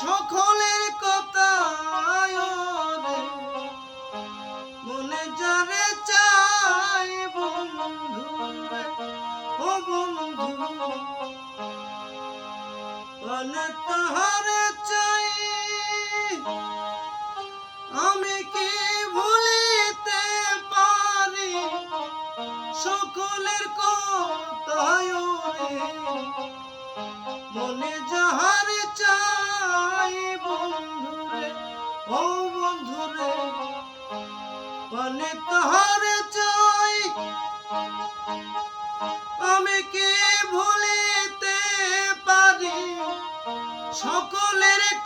সকলের কথা মনে যারে চাই বন্ধু, ও বন্ধু। মনে তাহারে চাই, আমি কি ভুলিতে পারি? সকলের কথায় মনে যাহারে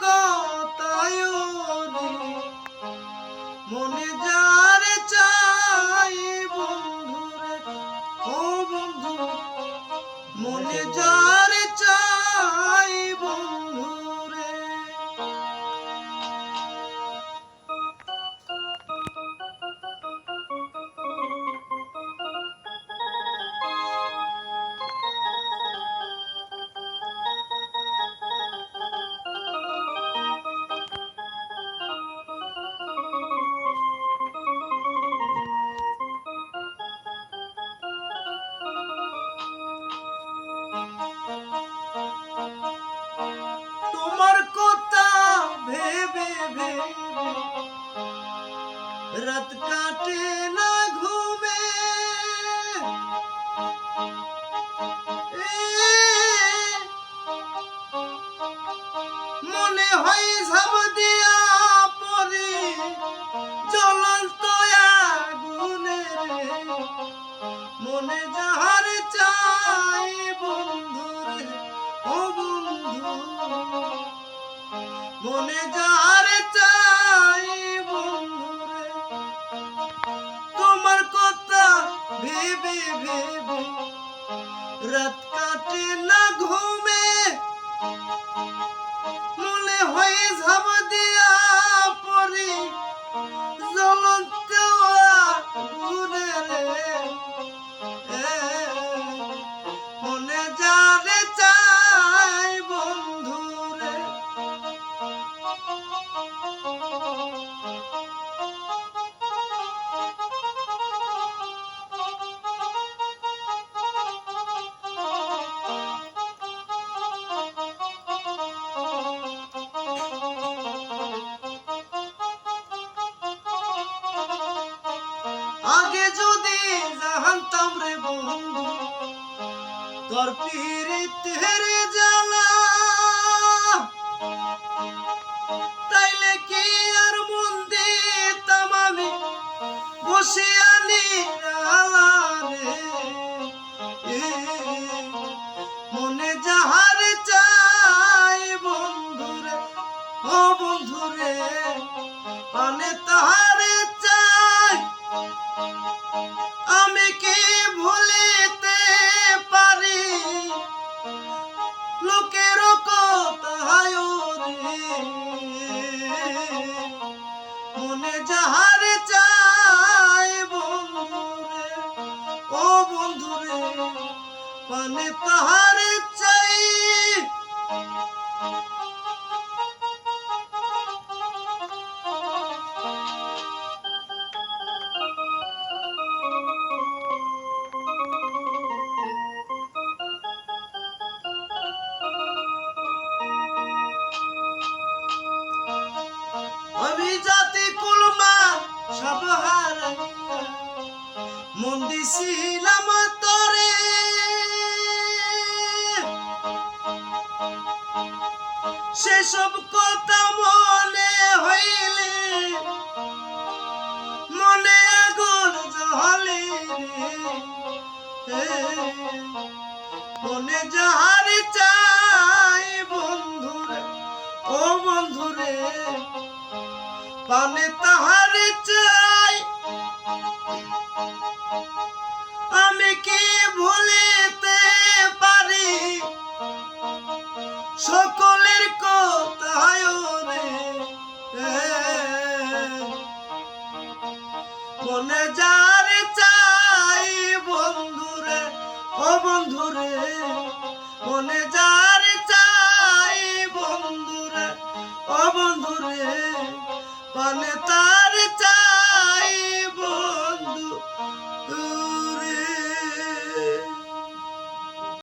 কথায় মনে যার ভেবে রাত কাটে না ঘুমে। মনে হয় ঝাব দিয়া পরে জ্বলন্ত আগুনে মনে মনে যার চাই তোমার কথা ভেবে ভেবে, রাত কাটে না ঘুমে, মনে হয়ে ঝাব দিয়া জানতাম রে বন্ধু তোর পীড়িতের জ্বালা। তাইলে কি আর মন দিতাম আমি? বসে মনে যাহার চাই বন্ধুরে ও বন্ধুরে পানে তাহারে চাই। সব হারাইয়া মন দিছিলাম তরে। সেসব কথা মনে হইলে মনে আগুন জ্বলে রে। মনে যাহার চাই বন্ধুরে, ও বন্ধুরে, পানে বন্ধুরে মনে যার চাই বন্ধুরে ও বন্ধুরে পানে তার